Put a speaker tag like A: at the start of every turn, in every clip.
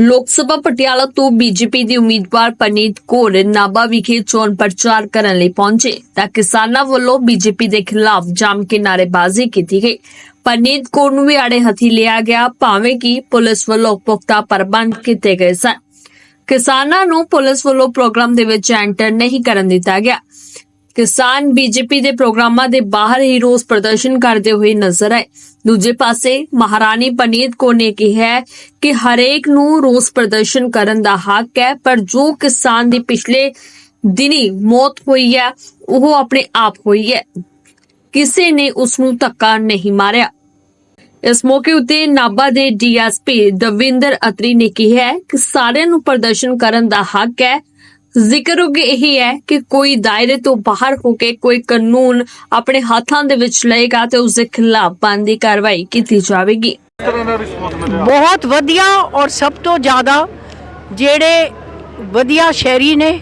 A: ਲੋਕ ਸਭਾ ਪਟਿਆਲਾ ਤੋਂ ਬੀਜੇਪੀ ਦੀ ਉਮੀਦਵਾਰ ਪਨੀਤ ਕੌਰ ਨਾਭਾ ਵਿਖੇ ਚੋਣ ਪ੍ਰਚਾਰ ਕਰਨ ਲਈ ਪਹੁੰਚੇ ਤਾਂ ਕਿਸਾਨਾਂ ਵੱਲੋਂ ਬੀਜੇਪੀ ਦੇ ਖਿਲਾਫ ਜਾਮ ਕੇ ਨਾਅਰੇਬਾਜ਼ੀ ਕੀਤੀ ਗਈ। ਪਨੀਤ ਕੌਰ ਨੂੰ ਵੀ ਆੜੇ ਹੱਥੀ ਲਿਆ ਗਿਆ, ਭਾਵੇਂ ਕਿ ਪੁਲਿਸ ਵੱਲੋਂ ਪੁਖਤਾ ਪ੍ਰਬੰਧ ਕੀਤੇ ਗਏ ਸਨ। ਕਿਸਾਨਾਂ ਨੂੰ ਪੁਲਿਸ ਵੱਲੋਂ ਪ੍ਰੋਗਰਾਮ ਦੇ ਵਿੱਚ ਐਂਟਰ ਨਹੀਂ ਕਰਨ ਦਿੱਤਾ ਗਿਆ। ਕਿਸਾਨ ਬੀਜੇਪੀ ਦੇ ਪ੍ਰੋਗਰਾਮਾਂ ਦੇ ਬਾਹਰ ਹੀ ਰੋਸ ਪ੍ਰਦਰਸ਼ਨ ਕਰਦੇ ਹੋਏ ਨਜ਼ਰ ਆਏ। ਦੂਜੇ ਪਾਸੇ, ਮਹਾਰਾਣੀ ਪਨੀਤ ਕੌਰ ਨੇ ਕਿਹਾ ਕਿ ਹਰੇਕ ਨੂੰ ਰੋਸ ਪ੍ਰਦਰਸ਼ਨ ਕਰਨ ਦਾ ਹੱਕ ਹੈ, ਪਰ ਜੋ ਕਿਸਾਨ ਦੀ ਪਿਛਲੇ ਦਿਨੀ ਮੌਤ ਹੋਈ ਹੈ, ਉਹ ਆਪਣੇ ਆਪ ਹੋਈ ਹੈ। ਕਿਸੇ ਨੇ ਉਸ ਨੂੰ ਧੱਕਾ ਨਹੀਂ ਮਾਰਿਆ। ਇਸ ਮੌਕੇ ਉੱਤੇ ਨਾਭਾ ਦੇ ਡੀਐਸਪੀ ਦਵਿੰਦਰ ਅਤਰੀ ਨੇ ਕਿਹਾ ਕਿ ਸਾਰਿਆਂ ਨੂੰ ਪ੍ਰਦਰਸ਼ਨ ਕਰਨ ਦਾ ਹੱਕ ਹੈ ਜ਼ਿਕਰ ਇਹ ਹੈ ਕਿ ਕੋਈ ਦਾਇਰੇ ਤੋਂ ਬਾਹਰ ਹੋ ਕੇ ਕੋਈ ਕਾਨੂੰਨ ਆਪਣੇ ਹੱਥਾਂ ਦੇ ਵਿੱਚ ਲਏਗਾ ਤੇ ਉਸ ਦੇ ਖਿਲਾਫ ਬਣਦੀ ਕਾਰਵਾਈ ਕੀਤੀ ਜਾਵੇਗੀ।
B: ਬਹੁਤ ਵਧੀਆ ਔਰ ਸਭ ਤੋਂ ਜ਼ਿਆਦਾ ਜਿਹੜੇ ਵਧੀਆ ਸ਼ਹਿਰੀ ਨੇ,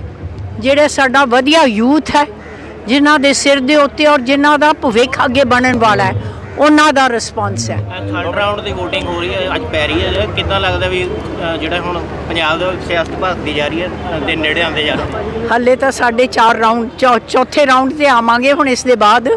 B: ਜਿਹੜੇ ਸਾਡਾ ਵਧੀਆ ਯੂਥ ਹੈ, ਜਿਨ੍ਹਾਂ ਦੇ ਸਿਰ ਦੇ ਉੱਤੇ ਔਰ ਜਿਨ੍ਹਾਂ ਦਾ ਭਵਿੱਖ ਅੱਗੇ ਬਣਨ ਵਾਲਾ ਹੈ ਉਹਨਾਂ ਦਾ ਰਿਸਪਾਂਸ ਹੈ।
C: ਥਰਡ ਰਾਊਂਡ ਦੀ VOTING ਹੋ ਰਹੀ ਹੈ ਅੱਜ ਪੈ ਰਹੀ ਹੈ। ਕਿੱਦਾਂ ਲੱਗਦਾ ਵੀ ਅ, ਜਿਹੜਾ ਹੁਣ ਪੰਜਾਬ ਦੇ ਸਿਆਸਤ ਭਖਦੀ ਜਾ ਰਹੀ ਹੈ ਦੇ ਨੇੜੇ ਆਉਂਦੇ ਜਾ ਰਹੇ
B: ਹੱਲੇ ਤਾਂ ਸਾਡੇ 4 ਰਾਊਂਡ ਚੌ- ਚੌਥੇ ਰਾਊਂਡ ਤੇ ਆਵਾਂਗੇ ਹੁਣ ਇਸ ਦੇ ਬਾਅਦ।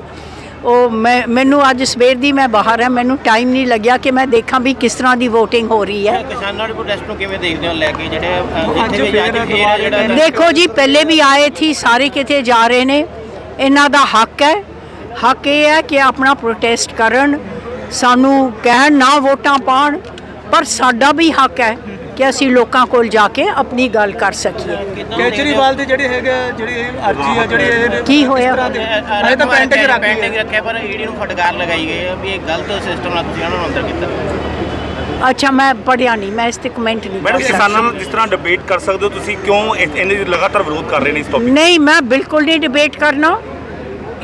B: ਉਹ ਮੈਂ ਮੈਨੂੰ ਅੱਜ ਸਵੇਰ ਦੀ ਮੈਂ ਬਾਹਰ ਹਾਂ ਮੈਨੂੰ ਟਾਈਮ ਨਹੀਂ ਲੱਗਿਆ ਕਿ ਮੈਂ ਦੇਖਾਂ ਵੀ ਕਿਸ ਤਰ੍ਹਾਂ ਦੀ VOTING ਹੋ ਰਹੀ ਹੈ।
C: ਕਿਸਾਨਾਂ ਦੇ ਪ੍ਰੋਟੈਸਟ ਨੂੰ ਕਿਵੇਂ ਦੇਖਦੇ ਹੋ ਲੈ ਕੇ? ਜਿਹੜੇ ਅ, ਜਿੱਥੇ ਵੀ ਅੱਜ ਫੇਰ ਜਿਹੜਾ
B: ਦੇਖੋ ਜੀ ਪਹਿਲੇ ਵੀ ਆਏ ਥੀ ਸਾਰੇ ਕਿਤੇ ਜਾ ਰਹੇ ਨੇ। ਇਹਨਾਂ ਦਾ ਹੱਕ ਹੈ ਹੱਕ ਇਹ ਹੈ ਕਿ ਆਪਣਾ ਪ੍ਰੋਟੈਸਟ ਕਰਨ ਸਾਨੂੰ ਕਹਿਣ ਨਾ ਵੋਟਾਂ ਪਾਣ ਪਰ ਸਾਡਾ ਵੀ ਹੱਕ ਹੈ ਕਿ ਅਸੀਂ ਲੋਕਾਂ ਕੋਲ ਜਾ ਕੇ ਆਪਣੀ ਗੱਲ ਕਰ ਸਕੀਏ।
D: ਕੇਜਰੀਵਾਲ ਦੀ ਜਿਹੜੀ ਹੈਗਾ ਜਿਹੜੀ ਇਹ ਅਰਜੀ ਆ ਜਿਹੜੀ ਇਹ
B: ਕੀ ਹੋਇਆ?
D: ਅਜੇ ਤਾਂ ਪੈਂਡਿੰਗ ਰੱਖੀ ਹੈ।
C: ਪੈਂਡਿੰਗ ਰੱਖਿਆ ਪਰ ਈਡੀ ਨੂੰ ਫਟਕਾਰ ਲਗਾਈ ਗਈ ਹੈ ਵੀ ਇਹ ਗਲਤ ਸਿਸਟਮ ਨਾਲ ਤੁਸੀਂ ਉਹਨਾਂ ਨੂੰ ਅੰਦਰ ਕੀਤਾ।
B: ਅੱਛਾ ਮੈਂ ਪੜਿਆ ਨਹੀਂ ਮੈਂ ਇਸ ਤੇ ਕਮੈਂਟ ਨਹੀਂ
E: ਮੈਡਮ ਕਿਸਾਨਾਂ ਨਾਲ ਜਿਸ ਤਰ੍ਹਾਂ ਡਿਬੇਟ ਕਰ ਸਕਦੇ ਹੋ ਤੁਸੀਂ ਕਿਉਂ ਇਹ- ਇਹਨੇ ਲਗਾਤਾਰ ਵਿਰੋਧ ਕਰ ਰਹੇ ਨੇ ਇਸ ਟੌਪਿਕ
B: ਨਹੀਂ ਮੈਂ ਬਿਲਕੁਲ ਨਹੀਂ ਡਿਬੇਟ ਕਰਨਾ।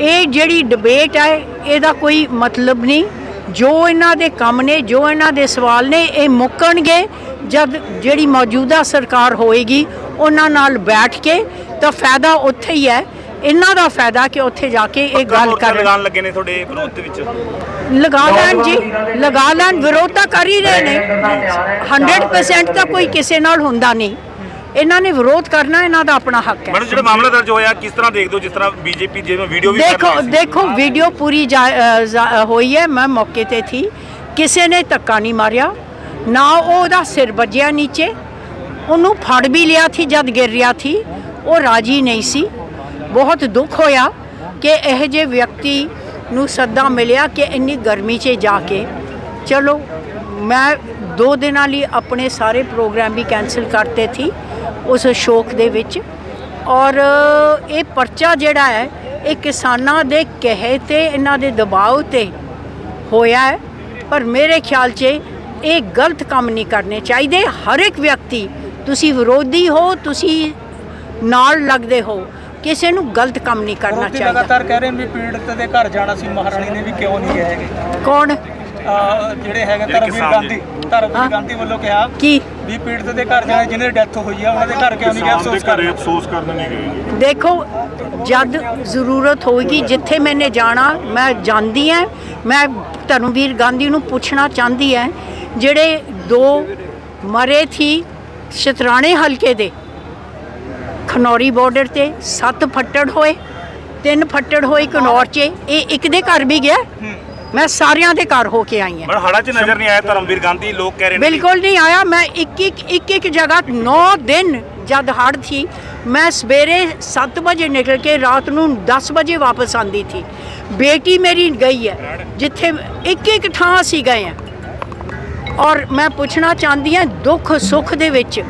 B: ਇਹ ਜਿਹੜੀ ਡਿਬੇਟ ਹੈ ਇਹਦਾ ਕੋਈ ਮਤਲਬ ਨਹੀਂ। ਜੋ ਇਹਨਾਂ ਦੇ ਕੰਮ ਨੇ ਜੋ ਇਹਨਾਂ ਦੇ ਸਵਾਲ ਨੇ ਇਹ ਮੁੱਕਣਗੇ। ਜਦ ਜਿਹੜੀ ਮੌਜੂਦਾ ਸਰਕਾਰ ਹੋਏਗੀ ਉਹਨਾਂ ਨਾਲ ਬੈਠ ਕੇ ਤਾਂ ਫਾਇਦਾ ਉੱਥੇ ਹੀ ਹੈ। ਇਹਨਾਂ ਦਾ ਫਾਇਦਾ ਕਿ ਉੱਥੇ ਜਾ ਕੇ ਇਹ ਗੱਲ ਕਰ
E: ਲਗਾਉਣ ਲੱਗੇ ਨੇ ਤੁਹਾਡੇ ਵਿਰੋਧ ਦੇ ਵਿੱਚ?
B: ਲਗਾ ਲੈਣ ਜੀ ਲਗਾ ਲੈਣ ਵਿਰੋਧ ਤਾਂ ਕਰ ਹੀ ਰਹੇ ਨੇ। 100% ਤਾਂ ਕੋਈ ਕਿਸੇ ਨਾਲ ਹੁੰਦਾ ਨਹੀਂ। ਇਹਨਾਂ ਨੇ ਵਿਰੋਧ ਕਰਨਾ ਇਹਨਾਂ ਦਾ ਆਪਣਾ ਹੱਕ ਹੈ।
E: ਮੈਡਮ ਜਿਹੜਾ ਮਾਮਲਾ ਦਰਜ ਹੋਇਆ ਕਿਸ ਤਰ੍ਹਾਂ ਦੇਖਦੇ ਹੋ ਜਿਸ ਤਰ੍ਹਾਂ ਬੀਜੇਪੀ ਜਿਵੇਂ ਵੀਡੀਓ ਵੀ
B: ਦੇਖੋ
E: ਸੀ।
B: ਦੇਖੋ ਵੀਡੀਓ ਪੂਰੀ ਜਾ- ਅ, ਜ਼- ਹੋਈ ਹੈ। ਮੈਂ ਮੌਕੇ ਤੇ ਥੀ। ਕਿਸੇ ਨੇ ਧੱਕਾ ਨਹੀਂ ਮਾਰਿਆ। ਨਾ ਉਹ ਉਹਦਾ ਸਿਰ ਵੱਜਿਆ ਨੀਚੇ। ਉਹਨੂੰ ਫੜ ਵੀ ਲਿਆ ਥੀ ਜਦ ਗਿਰ ਰਿਹਾ ਥੀ। ਉਹ ਰਾਜੀ ਨਹੀਂ ਸੀ। ਬਹੁਤ ਦੁੱਖ ਹੋਇਆ ਕਿ ਇਹ ਜੇ ਵਿਅਕਤੀ ਨੂੰ ਸੱਦਾ ਮਿਲਿਆ ਕਿ ਇੰਨੀ ਗਰਮੀ 'ਚ ਜਾ ਕੇ ਚਲੋ ਮੈਂ ਦੋ ਦਿਨਾਂ ਲਈ ਆਪਣੇ ਸਾਰੇ ਪ੍ਰੋਗਰਾਮ ਵੀ ਕੈਨਸਲ ਕਰਤੇ ਥੀ। ਉਸ ਸ਼ੋਕ ਦੇ ਵਿੱਚ। ਔਰ ਇਹ ਪਰਚਾ ਜਿਹੜਾ ਹੈ ਇਹ ਕਿਸਾਨਾਂ ਦੇ ਕਹੇ ਤੇ ਇਹਨਾਂ ਦੇ ਦਬਾਅ ਤੇ ਹੋਇਆ ਹੈ। ਪਰ ਮੇਰੇ ਖਿਆਲ 'ਚ ਇਹ ਗਲਤ ਕੰਮ ਨਹੀਂ ਕਰਨੇ ਚਾਹੀਦੇ। ਹਰ ਇੱਕ ਵਿਅਕਤੀ ਤੁਸੀਂ ਵਿਰੋਧੀ ਹੋ ਤੁਸੀਂ ਨਾਲ ਲੱਗਦੇ ਹੋ ਕਿਸੇ ਨੂੰ ਗਲਤ ਕੰਮ ਨਹੀਂ ਕਰਨਾ ਚਾਹੀਦਾ।
D: ਲਗਾਤਾਰ ਕਹਿ ਰਹੇ ਨੇ ਵੀ ਪੀੜਤ ਦੇ ਘਰ ਜਾਣਾ ਸੀ ਮਹਾਰਾਣੀ ਨੇ ਵੀ ਕਿਉਂ ਨਹੀਂ ਗਏ ਹੈਗੇ?
B: ਕੌਣ?
D: ਜਿਹੜੇ ਹੈਗੇ ਧਰਮਵੀਰ ਗਾਂਧੀ। ਧਰਮਵੀਰ। ਗਾਂਧੀ ਵੱਲੋਂ ਕਿਹਾ
B: ਕੀ?
D: ਵੀ ਪੀੜਤ ਦੇ ਘਰ ਜਾਣਾ ਜਿਹਨੇ ਡੈਥ ਹੋਈ ਆ ਉਹਨਾਂ ਦੇ ਘਰ ਕਿਉਂ ਨਹੀਂ ਗਏ? ਅਫਸੋਸ ਕਰ ਰਹੇ
E: ਅਫਸੋਸ ਕਰਨ ਨਹੀਂ ਗਏ।
B: ਦੇਖੋ ਜਦ ਜ਼ਰੂਰਤ ਹੋਏਗੀ ਜਿੱਥੇ ਮੈਨੇ ਜਾਣਾ ਮੈਂ ਜਾਂਦੀ ਹਾਂ ਮੈਂ ਧਰਮਵੀਰ ਗਾਂਧੀ ਨੂੰ ਪੁੱਛਣਾ ਚਾਹੁੰਦੀ ਹਾਂ ਜਿਹੜੇ ਦੋ ਮਰੇ ਥੀ ਸ਼ਤਰਾਣੇ ਹਲਕੇ ਦੇ। ਖਨੌਰੀ ਬਾਰਡਰ ਤੇ ਸੱਤ ਫੱਟੜ ਹੋਏ ਤਿੰਨ ਫੱਟੜ ਹੋਏ ਕਨੌਰ 'ਚ ਇਹ ਇੱਕ ਦੇ ਘਰ ਵੀ ਗਿਆ। ਮੈਂ ਸਾਰਿਆਂ ਦੇ ਘਰ ਹੋ ਕੇ ਆਈ ਹਾਂ।
E: ਮੈਡਮ ਹੜਾ 'ਚ ਨਜ਼ਰ ਨਹੀਂ ਆਇਆ ਧਰਮਵੀਰ ਗਾਂਧੀ ਲੋਕ ਕਹਿ ਰਹੇ ਨੇ
B: ਬਿਲਕੁਲ ਨਹੀਂ ਆਇਆ। ਮੈਂ ਇੱਕ ਇੱਕ ਇੱਕ ਇੱਕ ਜਗ੍ਹਾ 9 ਦਿਨ ਜਦ ਹੜ ਥੀ ਮੈਂ ਸਵੇਰੇ 7 ਵਜੇ ਨਿਕਲ ਕੇ ਰਾਤ ਨੂੰ 10 ਵਜੇ ਵਾਪਸ ਆਂਦੀ ਥੀ। ਬੇਟੀ ਮੇਰੀ ਗਈ ਹੈ ਜਿੱਥੇ ਇੱਕ ਇੱਕ ਥਾਂ ਅਸੀਂ ਗਏ ਹਾਂ। ਔਰ ਮੈਂ ਪੁੱਛਣਾ ਚਾਹੁੰਦੀ ਹਾਂ ਦੁੱਖ ਸੁੱਖ ਦੇ ਵਿੱਚ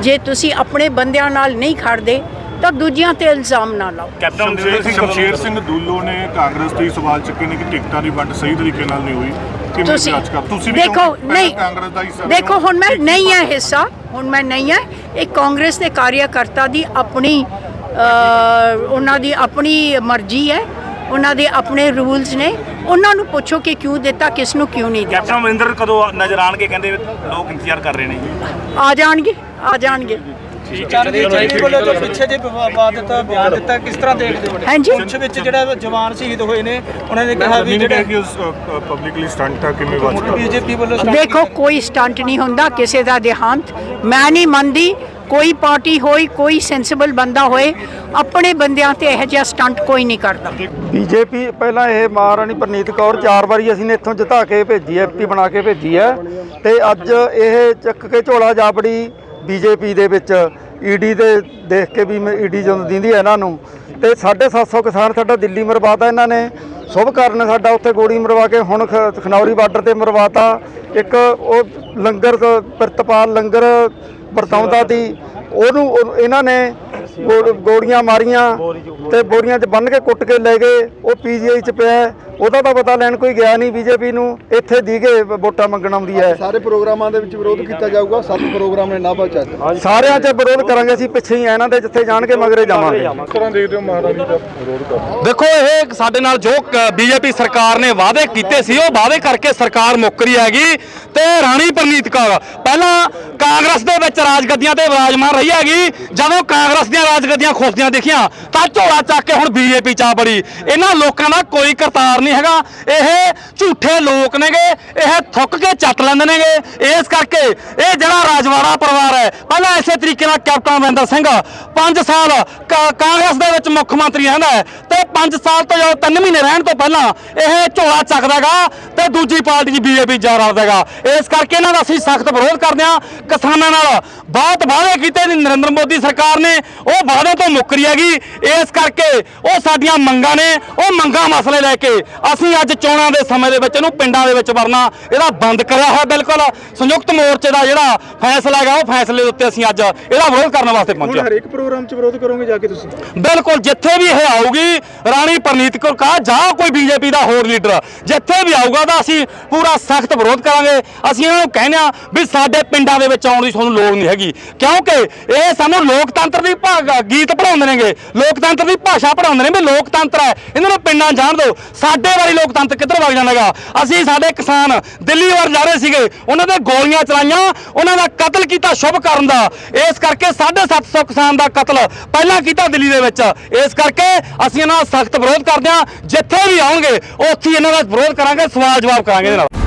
B: ਜੇ ਤੁਸੀਂ ਆਪਣੇ ਬੰਦਿਆਂ ਨਾਲ ਨਹੀਂ ਖੜਦੇ ਤਾਂ ਦੂਜਿਆਂ ਤੇ ਇਲਜ਼ਾਮ ਨਾ ਲਾਓ।
E: ਕੈਪਟਨ ਸਿੰਘ
F: ਸ਼ਮਸ਼ੇਰ ਸਿੰਘ ਦੂਲੋ ਨੇ ਕਾਂਗਰਸ ਤੇ ਹੀ ਸਵਾਲ ਚੱਕੇ ਨੇ ਕਿ ਟਿਕਟਾਂ ਦੀ ਵੰਡ ਸਹੀ ਤਰੀਕੇ ਨਾਲ ਨਹੀਂ ਹੋਈ। ਕਿਵੇਂ
B: ਤੁਸੀਂ
F: ਤੁਸੀਂ ਵੀ
B: ਦੇਖੋ ਨਹੀਂ
F: ਕਾਂਗਰਸ ਦਾ ਹਿੱਸਾ
B: ਦੇਖੋ ਹੁਣ ਮੈਂ ਨਹੀਂ ਹੈ ਹਿੱਸਾ ਹੁਣ ਮੈਂ ਨਹੀਂ ਹੈ। ਇਹ ਕਾਂਗਰਸ ਦੇ ਕਾਰਿਆਕਰਤਾ ਦੀ ਆਪਣੀ ਉਹਨਾਂ ਦੀ ਆਪਣੀ ਮਰਜ਼ੀ ਹੈ। ਉਹਨਾਂ ਦੇ ਆਪਣੇ ਰੂਲਸ ਨੇ। ਉਹਨਾਂ ਨੂੰ ਪੁੱਛੋ ਕਿ ਕਿਉਂ ਦਿੱਤਾ ਕਿਸ ਨੂੰ ਕਿਉਂ ਨਹੀਂ ਦਿੱਤਾ।
E: ਕੈਪਟਨ ਅਮਰਿੰਦਰ ਕਦੋਂ ਨਜ਼ਰ ਆਣਗੇ ਕਹਿੰਦੇ ਲੋਕ ਇੰਤਜ਼ਾਰ ਕਰ ਰਹੇ ਨੇ।
B: ਆ ਜਾਣਗੇ ਆ ਜਾਣਗੇ।
D: ਚਰਨਜੀਤ ਜੀ ਵੱਲੋਂ ਜੋ ਪਿੱਛੇ ਜੇ ਵਿਵਾਦ ਦਿੱਤਾ ਬਿਆਨ ਦਿੱਤਾ ਕਿਸ ਤਰ੍ਹਾਂ ਦੇਖਦੇ ਹੋ
B: ਹਾਂਜੀ।
D: ਪੁੰਛ ਵਿੱਚ ਜਿਹੜਾ ਜਵਾਨ ਸ਼ਹੀਦ ਹੋਏ ਨੇ ਉਹਨਾਂ ਨੇ ਕਿਹਾ ਵੀ
F: ਨਹੀਂ
D: ਜਿਹੜੇ
F: ਕਿ ਪਬਲਿਕਲੀ ਸਟੰਟ ਆ ਕਿਵੇਂ ਬਚ
D: ਬੀਜੇਪੀ ਵੱਲੋਂ
B: ਦੇਖੋ। ਕੋਈ ਸਟੰਟ ਨਹੀਂ ਹੁੰਦਾ ਕਿਸੇ ਦਾ ਦੇਹਾਂਤ। ਮੈਂ ਨਹੀਂ ਮੰਨਦੀ ਕੋਈ ਪਾਰਟੀ ਹੋਈ ਕੋਈ ਸੈਂਸਿਬਲ ਬੰਦਾ ਹੋਏ ਆਪਣੇ ਬੰਦਿਆਂ ਤੇ ਇਹੋ ਜਿਹਾ ਸਟੰਟ ਕੋਈ ਨਹੀਂ ਕਰਦਾ।
G: ਬੀਜੇਪੀ ਪਹਿਲਾਂ ਇਹ ਮਹਾਰਾਣੀ ਪ੍ਰਨੀਤ ਕੌਰ ਚਾਰ ਵਾਰੀ ਅਸੀਂ ਨੇ ਇੱਥੋਂ ਜਿਤਾ ਕੇ ਭੇਜੀ ਹੈ ਐਮਪੀ ਬਣਾ ਕੇ ਭੇਜੀ ਹੈ। ਤੇ ਅੱਜ ਇਹ ਚੱਕ ਕੇ ਝੋਲਾ ਜਾਪੜੀ ਬੀਜੇਪੀ ਦੇ ਵਿੱਚ ਈਡੀ ਦੇ ਦੇਖ ਕੇ ਵੀ ਈਡੀ ਜਦੋਂ ਦਿੰਦੀ ਹੈ ਇਹਨਾਂ ਨੂੰ, ਤੇ 750 ਕਿਸਾਨ ਸਾਡਾ ਦਿੱਲੀ ਮਰਵਾਤਾ ਇਹਨਾਂ ਨੇ। ਸ਼ੁਭ ਕਰਨ ਸਾਡਾ ਉੱਥੇ ਗੋਲੀ ਮਰਵਾ ਕੇ ਹੁਣ ਖ- ਖਨੌਰੀ ਬਾਰਡਰ ਤੇ ਮਰਵਾਤਾ। ਇੱਕ ਉਹ ਲੰਗਰ ਤੋਂ ਲੰਗਰ ਵਰਤਾਉਂਦਾ ਸੀ। ਉਹਨੂੰ, ਉਹ- ਇਹਨਾਂ ਨੇ ਗੋ- ਗੋਲੀਆਂ ਮਾਰੀਆਂ ਤੇ ਬੋਰੀਆਂ 'ਚ ਬੰਨ ਕੇ ਕੁੱਟ ਕੇ ਲੈ ਗਏ। ਉਹ ਪੀਜੀਆਈ 'ਚ ਪਿਆ ਹੈ। ਉਹਦਾ ਤਾਂ ਪਤਾ ਲੈਣ ਕੋਈ ਗਿਆ ਨਹੀਂ ਬੀਜੇਪੀ ਨੂੰ। ਇੱਥੇ ਦੀਗੇ ਵੋਟਾਂ ਮੰਗਣ ਆਉਂਦੀ ਹੈ।
H: ਸਾਰੇ ਪ੍ਰੋਗਰਾਮਾਂ ਦੇ ਵਿੱਚ ਵਿਰੋਧ ਕੀਤਾ ਜਾਊਗਾ। ਸੱਤ ਪ੍ਰੋਗਰਾਮ ਨੇ ਨਾਭਾ ਚ ਅੱਜ।
G: ਸਾਰਿਆਂ 'ਚ ਵਿਰੋਧ ਕਰਾਂਗੇ ਅਸੀਂ ਪਿੱਛੇ ਹੀ। ਆ ਇਹਨਾਂ ਦੇ ਜਿੱਥੇ ਜਾਣਗੇ ਮਗਰੇ ਜਾਵਾਂਗੇ।
F: ਕਿਸ ਤਰ੍ਹਾਂ ਦੇਖਦੇ ਹੋ ਮਹਾਰਾਣੀ ਦਾ ਵਿਰੋਧ ਕਰਨਾ?
I: ਦੇਖੋ ਇਹ ਸਾਡੇ ਨਾਲ ਜੋ ਬੀਜੇਪੀ ਸਰਕਾਰ ਨੇ ਵਾਅਦੇ ਕੀਤੇ ਸੀ ਉਹ ਵਾਅਦੇ ਕਰਕੇ ਸਰਕਾਰ ਮੁੱਕ ਰਹੀ ਹੈਗੀ। ਤੇ ਰਾਣੀ ਪ੍ਰਨੀਤ ਕੌਰ ਪਹਿਲਾਂ ਕਾਂਗਰਸ ਦੇ ਵਿੱਚ ਰਾਜਗੱਦੀਆਂ ਤੇ ਵਿਰਾਜਮਾਨ ਰਹੀ ਹੈਗੀ। ਜਦੋਂ ਕਾਂਗਰਸ ਦੀਆਂ ਰਾਜਗੱਦੀਆਂ ਖੁੱਸਦੀਆਂ ਦੇਖੀਆਂ, ਤਾਂ ਝੋਲਾ ਚੱਕ ਕੇ ਹੁਣ ਬੀਜੇਪੀ ਚ ਬੜੀ। ਇਹਨਾਂ ਲੋਕਾਂ ਦਾ ਕੋਈ ਕਰਤਾਰ ਨਹੀਂ ਹੈਗਾ। ਇਹ ਝੂਠੇ ਲੋਕ ਨੇਗੇ, ਇਹ ਥੁੱਕ ਕੇ ਚੱਟ ਲੈਂਦੇ ਨੇਗੇ। ਇਸ ਕਰਕੇ ਇਹ ਜਿਹੜਾ ਰਾਜਵਾੜਾ ਪਰਿਵਾਰ ਹੈ, ਪਹਿਲਾਂ ਇਸੇ ਤਰੀਕੇ ਨਾਲ ਕੈਪਟਨ ਅਮਰਿੰਦਰ ਸਿੰਘ 5 ਸਾਲ ਕਾਂਗਰਸ ਦੇ ਵਿੱਚ ਮੁੱਖ ਮੰਤਰੀ ਰਹਿੰਦਾ ਹੈ 5 ਸਾਲ ਤੋਂ ਜਦੋਂ 3 ਮਹੀਨੇ ਰਹਿਣ ਤੋਂ ਪਹਿਲਾਂ ਇਹ ਝੋਲਾ ਚੱਕਦਾਗਾ ਤੇ ਦੂਜੀ ਪਾਰਟੀ ਬੀਜੇਪੀ ਜਾ ਰਲਦਾਗਾ। ਇਸ ਕਰਕੇ ਇਹਨਾਂ ਦਾ ਅਸੀਂ ਸਖਤ ਵਿਰੋਧ ਕਰਦੇ ਹਾਂ। ਕਿਸਾਨਾਂ ਨਾਲ ਬਹੁਤ ਵਾਅਦੇ ਕੀਤੇ ਨੇ ਨਰਿੰਦਰ ਮੋਦੀ ਸਰਕਾਰ ਨੇ ਉਹ ਵਾਅਦੇ ਤੋਂ ਮੁੱਕ ਰਹੀ ਹੈਗੀ। ਇਸ ਕਰਕੇ ਉਹ ਸਾਡੀਆਂ ਮੰਗਾਂ ਨੇ ਉਹ ਮੰਗਾਂ ਮਸਲੇ ਲੈ ਕੇ ਅਸੀਂ ਅੱਜ ਚੋਣਾਂ ਦੇ ਸਮੇਂ ਦੇ ਵਿੱਚ ਇਹਨੂੰ ਪਿੰਡਾਂ ਦੇ ਵਿੱਚ ਵਰਨਾ ਇਹਦਾ ਬੰਦ ਕਰਿਆ ਹੋਇਆ ਬਿਲਕੁਲ। ਸੰਯੁਕਤ ਮੋਰਚੇ ਦਾ ਜਿਹੜਾ ਫੈਸਲਾ ਹੈਗਾ ਉਹ ਫੈਸਲੇ ਦੇ ਉੱਤੇ ਅਸੀਂ ਅੱਜ ਇਹਦਾ ਵਿਰੋਧ ਕਰਨ ਵਾਸਤੇ ਪਹੁੰਚੇ
D: ਹਰੇਕ ਪ੍ਰੋਗਰਾਮ 'ਚ ਵਿਰੋਧ ਕਰੋਗੇ ਜਾ ਕੇ ਤੁਸੀਂ?
I: ਬਿਲਕੁਲ ਜਿੱਥੇ ਵੀ ਇਹ ਆਊਗੀ ਰਾਣੀ ਪ੍ਰਨੀਤ ਕੌਰ ਕਾ ਜਾਂ ਕੋਈ ਬੀਜੇਪੀ ਦਾ ਹੋਰ ਲੀਡਰ। ਜਿੱਥੇ ਵੀ ਆਊਗਾ ਤਾਂ ਅਸੀਂ ਪੂਰਾ ਸਖਤ ਵਿਰੋਧ ਕਰਾਂਗੇ। ਅਸੀਂ ਇਹਨਾਂ ਨੂੰ ਕਹਿੰਦੇ ਆ ਵੀ ਸਾਡੇ ਪਿੰਡਾਂ ਦੇ ਵਿੱਚ ਆਉਣ ਦੀ ਤੁਹਾਨੂੰ ਲੋੜ ਨਹੀਂ ਹੈਗੀ। ਕਿਉਂਕਿ ਇਹ ਸਾਨੂੰ ਲੋਕਤੰਤਰ ਦੀ ਭਾਗ ਗੀਤ ਪੜਾਉਂਦੇ ਨੇਗੇ। ਲੋਕਤੰਤਰ ਦੀ ਭਾਸ਼ਾ ਪੜਾਉਂਦੇ ਨੇ ਵੀ ਲੋਕਤੰਤਰ ਹੈ। ਇਹਨਾਂ ਨੂੰ ਪਿੰਡਾਂ ਜਾਣ ਦਿਓ। ਸਾਡੇ ਵਾਲੀ ਲੋਕਤੰਤਰ ਕਿੱਧਰ ਵਗ ਜਾਂਦਾਗਾ? ਅਸੀਂ ਸਾਡੇ ਕਿਸਾਨ ਦਿੱਲੀ ਵੱਲ ਜਾ ਰਹੇ ਸੀਗੇ। ਉਹਨਾਂ ਤੇ ਗੋਲੀਆਂ ਚਲਾਈਆਂ। ਉਹਨਾਂ ਦਾ ਕਤਲ ਕੀਤਾ ਸ਼ੁਭ ਕਰਨ ਦਾ। ਇਸ ਕਰਕੇ 750 ਕਿਸਾਨ ਦਾ ਕਤਲ ਪਹਿਲਾਂ ਕੀਤਾ ਦਿੱਲੀ ਦੇ ਵਿੱਚ। ਇਸ ਕਰਕੇ ਅਸੀਂ ਇਹਨਾਂ ਸਖਤ ਵਿਰੋਧ ਕਰਦੇ ਹਾਂ। ਜਿੱਥੇ ਵੀ ਆਉਣਗੇ, ਉੱਥੇ ਇਹਨਾਂ ਦਾ ਵਿਰੋਧ ਕਰਾਂਗੇ ਸਵਾਲ ਜਵਾਬ ਕਰਾਂਗੇ ਇਹਦੇ ਨਾਲ।